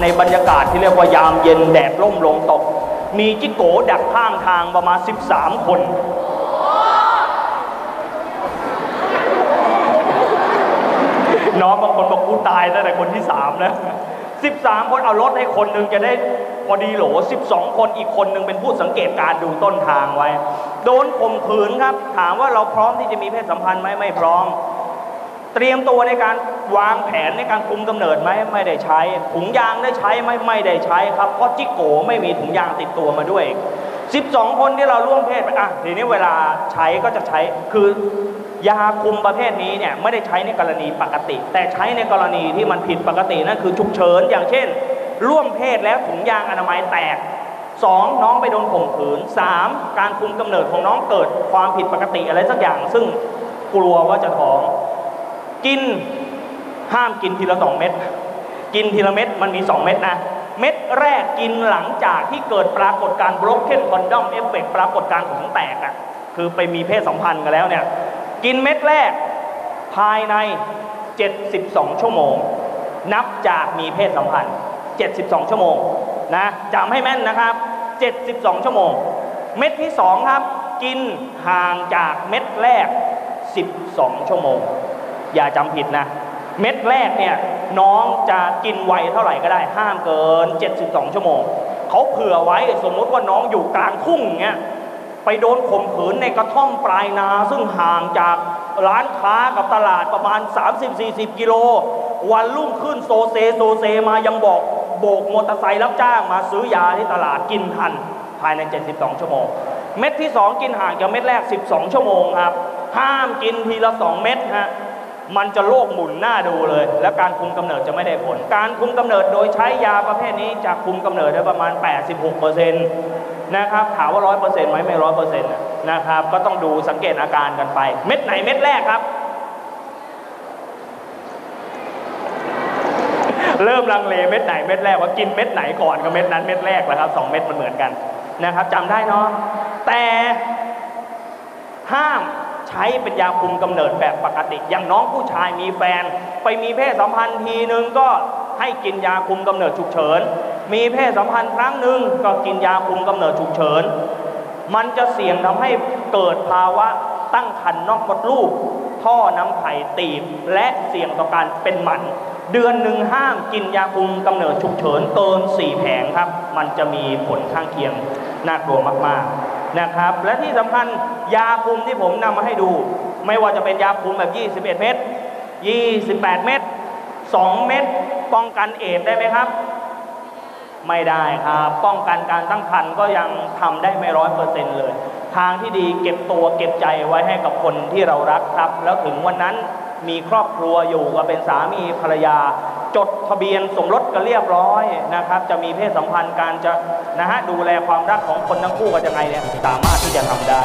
ในบรรยากาศที่เรียกว่ายามเย็นแดดร่มลงตก มีจิโกดักข้างทางประมาณ 13 คน น้องบางคนบอกกูตายตั้งแต่คนที่สามแล้ว 13 คนเอารถให้คนหนึ่งจะได้พอดีโหล 12 คนอีกคนหนึ่งเป็นผู้สังเกตการณ์ดูต้นทางไว้ โดนข่มขืนครับ ถามว่าเราพร้อมที่จะมีเพศสัมพันธ์ไหมไม่พร้อม เตรียมตัวในการ วางแผนในการคุมกำเนิดไหมไม่ได้ใช้ ถุงยางได้ใช้ไหมไม่ได้ใช้ครับ เพราะจิโกไม่มีถุงยางติดตัวมาด้วย 12 คนที่เราร่วมเพศไปอะทีนี้เวลาใช้ก็จะใช้คือยาคุมประเภทนี้เนี่ยไม่ได้ใช้ในกรณีปกติ แต่ใช้ในกรณีที่มันผิดปกตินั่นคือฉุกเฉินอย่างเช่น ร่วมเพศแล้วถุงยางอนามัยแตกสองน้องไปโดนข่มขืนสามการคุมกำเนิดของน้องเกิดความผิดปกติอะไรสักอย่าง ซึ่งกลัวว่าจะท้อง กิน ห้ามกินทีละสองเม็ดกินทีละเม็ดมันมี 2 เม็ดนะ เม็ดแรกกินหลังจากที่เกิดปรากฏการ broken condom effect ปรากฏการของแตกอะ่ะคือไปมีเพศสัมพันธ์กันแล้วเนี่ย กินเม็ดแรกภายใน 72 ชั่วโมง นับจากมีเพศสัมพันธ์ 72 ชั่วโมงนะจำให้แม่นนะครับ 72 ชั่วโมง เม็ดที่ 2 ครับ กินห่างจากเม็ดแรก 12 ชั่วโมง อย่าจำผิดนะ เม็ดแรกเนี่ยน้องจะกินไวเท่าไหร่ก็ได้ห้ามเกิน 72 ชั่วโมง เขาเผื่อไว้สมมติว่าน้องอยู่กลางทุ่งเงี้ยไปโดนข่มขืนในกระท่อมปลายนา ซึ่งห่างจากร้านค้ากับตลาดประมาณ 30-40 กิโล วันรุ่งขึ้นโซเซโซเซมายังบอกโบกมอเตอร์ไซค์รับจ้างมาซื้อยาที่ตลาดกินทัน ภายใน 72 ชั่วโมง เม็ดที่ 2 กินห่างจากเม็ดแรก 12 ชั่วโมงครับ ห้ามกินทีละ 2 เม็ดฮะ มันจะโลกหมุนหน้าดูเลย และการคุมกำเนิดจะไม่ได้ผล การคุมกำเนิดโดยใช้ยาประเภทนี้จะคุมกำเนิดได้ประมาณ 86%นะครับถามว่า100%ไหมไม่ร้อยเปอร์เซ็นต์นะครับ ก็ต้องดูสังเกตอาการกันไป เม็ดไหนเม็ดแรกครับ เริ่มลังเลเม็ดไหนเม็ดแรกว่ากินเม็ดไหนก่อนกับเม็ดนั้นเม็ดแรกแหละครับสองเม็ดมันเหมือนกันนะครับจำได้เนาะแต่ห้าม ช้เป็นยาคุมกำเนิดแบบปกติ อย่างน้องผู้ชายมีแฟน ไปมีเพศสัมพันธ์ทีนึงก็ให้กินยาคุมกำเนิดฉุกเฉิน มีเพศสัมพันธ์ครั้งหนึ่งก็กินยาคุมกำเนิดฉุกเฉิน มันจะเสี่ยงทำให้เกิดภาวะตั้งครรภ์นอกมดลูก ท่อน้ำไข่ตีบ และเสี่ยงต่อการเป็นหมัน เดือนหนึ่งห้ามกินยาคุมกำเนิดฉุกเฉินเกิน4แผงครับ มันจะมีผลข้างเคียงน่ากลัวมากๆ นะครับ และที่สำคัญยาคุมที่ผมนำมาให้ดู ไม่ว่าจะเป็นยาคุมแบบ 21 เม็ด 28 เม็ด 2 เม็ดป้องกันเอดได้ไหมครับ ไม่ได้ครับ ป้องกันการตั้งครรภ์ก็ยังทำได้ไม่ร้อยเปอร์เซ็นต์เลย ทางที่ดีเก็บตัวเก็บใจไว้ให้กับคนที่เรารักครับ แล้วถึงวันนั้น มีครอบครัวอยู่ก็เป็นสามีภรรยา จดทะเบียนสมรสกันเรียบร้อยนะครับ จะมีเพศสัมพันธ์การจะนะฮะดูแลความรักของคนทั้งคู่กันยังไงเนี่ยสามารถที่จะทำได้